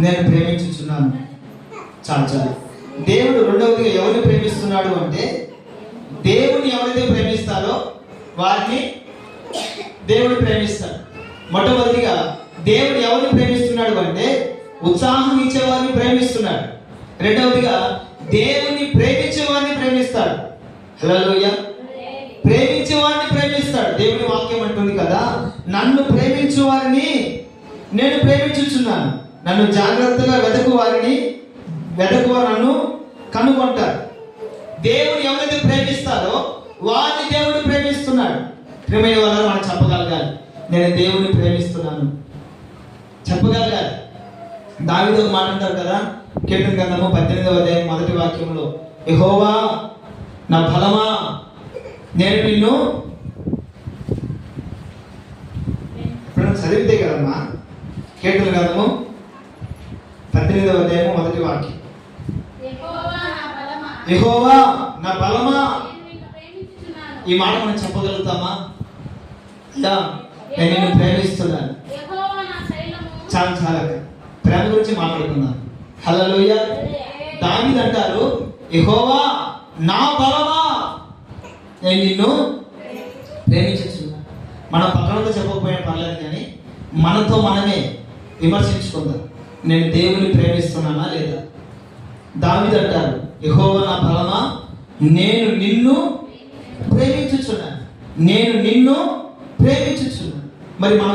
నేను ప్రేమించుచున్నాను. చాలు చాలు. దేవుడు రెండవదిగా ఎవరిని ప్రేమిస్తున్నాడు అంటే దేవుని ఎవరైతే ప్రేమిస్తారో వారిని దేవుడు ప్రేమిస్తాడు. మొట్టమొదటిగా దేవుడు ఎవరిని ప్రేమిస్తున్నాడు అంటే ఉత్సాహం ఇచ్చే వారిని ప్రేమిస్తున్నాడు. రెండవదిగా దేవుని ప్రేమించే వారిని ప్రేమిస్తాడు. హలోయ ప్రేమించే వారిని ప్రేమిస్తాడు. దేవుని వాక్యం అంటుంది కదా నన్ను ప్రేమించే వారిని నేను ప్రేమించుచున్నాను. నన్ను జాగ్రత్తగా వెతకు వారిని వెతకు నన్ను కనుగొంటారు. దేవుని ఎవరైతే ప్రేమిస్తారో వారిని దేవుడు ప్రేమిస్తున్నాడు. ప్రేమయ్య వల్ల మనం చెప్పగలగాలి. నేను దేవుని ప్రేమిస్తున్నాను. చెప్పగలగాలి. దావిదో ఒక మాట అంటారు కదా కీర్తన గ్రంథము పద్దెనిమిదవ అధ్యాయం మొదటి వాక్యంలో ఎహోవా నా ఫలమా నేను నిన్ను ఇప్పుడు చదివితే కదమ్మా? కీర్తన గ్రంథము పద్దెనిమిదవ అధ్యాయం మొదటి వాక్యం. యెహోవా నా బలమా? ఈ మాట మనం చెప్పగలుగుతామా? అయ్యా నేను నిన్ను ప్రేమిస్తున్నాను. చాలా చాలా ప్రేమ గురించి మాట్లాడుకున్నాను హలోయ దాని అంటారు యెహోవా నా బలమా? నేను నిన్ను ప్రేమించుచున్నాను మన పక్కనతో చెప్పకపోయినా పర్లేదు కానీ మనతో మనమే విమర్శించుకుందాం. నేను దేవుని ప్రేమిస్తున్నానా లేదా? దావీదు అంటారు యెహోవా నా బలమా నేను నిన్ను ప్రేమించుచున్నాను. నేను నిన్ను ప్రేమించుచున్నాను. మరి మనం